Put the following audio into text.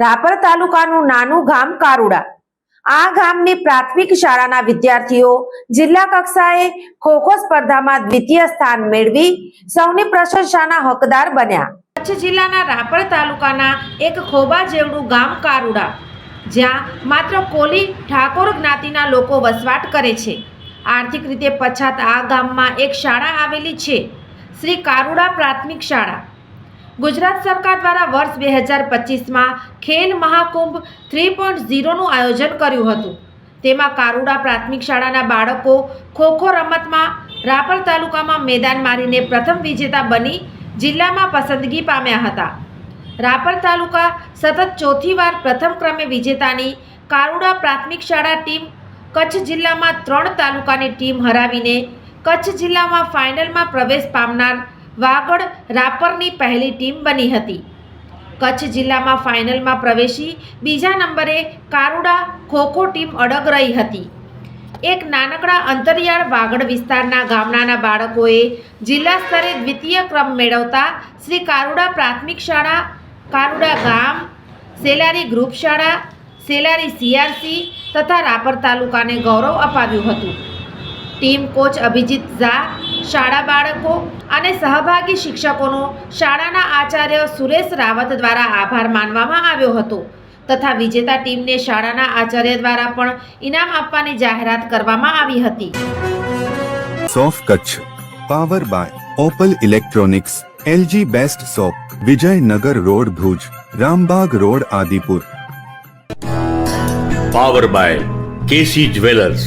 રાપર તાલુકાનું નાનું ગામ કારુડા. આ ગામની પ્રાથમિક શાળાના વિદ્યાર્થીઓ જિલ્લા કક્ષાએ ખોખો સ્પર્ધામાં દ્વિતીય સ્થાન મેળવી સૌની પ્રશંસાના હકદાર બન્યા. કચ્છ જિલ્લાના રાપર તાલુકાના એક ખોબા જેવડું ગામ કારુડા, જ્યાં માત્ર કોલી ઠાકોર જ્ઞાતિના લોકો વસવાટ કરે છે. આર્થિક રીતે પછાત આ ગામમાં એક શાળા આવેલી છે. શ્રી કારુડા પ્રાથમિક શાળા. ગુજરાત સરકાર દ્વારા વર્ષ બે હજાર પચીસમાં ખેલ મહાકુંભ થ્રી પોઈન્ટ ઝીરોનું આયોજન કર્યું હતું. તેમાં કારુડા પ્રાથમિક શાળાના બાળકો ખોખો રમતમાં રાપર તાલુકામાં મેદાન મારીને પ્રથમ વિજેતા બની જિલ્લામાં પસંદગી પામ્યા હતા. રાપર તાલુકા સતત ચોથી વાર પ્રથમ ક્રમે વિજેતાની કારુડા પ્રાથમિક શાળા ટીમ કચ્છ જિલ્લામાં ત્રણ તાલુકાની ટીમ હરાવીને કચ્છ જિલ્લામાં ફાઇનલમાં પ્રવેશ પામનાર વાગડ રાપરની પહેલી ટીમ બની હતી. કચ્છ જિલ્લામાં ફાઇનલમાં પ્રવેશી બીજા નંબરે કારુડા ખોખો ટીમ અડગ રહી હતી. એક નાનકડા અંતરિયાળ વાગડ વિસ્તારના ગામડાના બાળકોએ જિલ્લા સ્તરે દ્વિતીય ક્રમ મેળવતા શ્રી કારુડા પ્રાથમિક શાળા, કારુડા ગામ, સેલારી ગ્રુપ શાળા, સેલારી સીઆરસી તથા રાપર તાલુકાને ગૌરવ અપાવ્યું હતું. ટીમ કોચ અભિજીત ઝા શાળા બાળકો અને સહભાગી શિક્ષકોનો શાળાના આચાર્ય સુરેશ રાવત દ્વારા આભાર માનવામાં આવ્યો હતો તથા વિજેતા ટીમને શાળાના આચાર્ય દ્વારા પણ ઇનામ આપવાની જાહેરાત કરવામાં આવી હતી. સોફ Kutch power by Opal electronics LG best shop Vijaynagar road Bhuj Rambag road Adipur. Power by KC jewellers.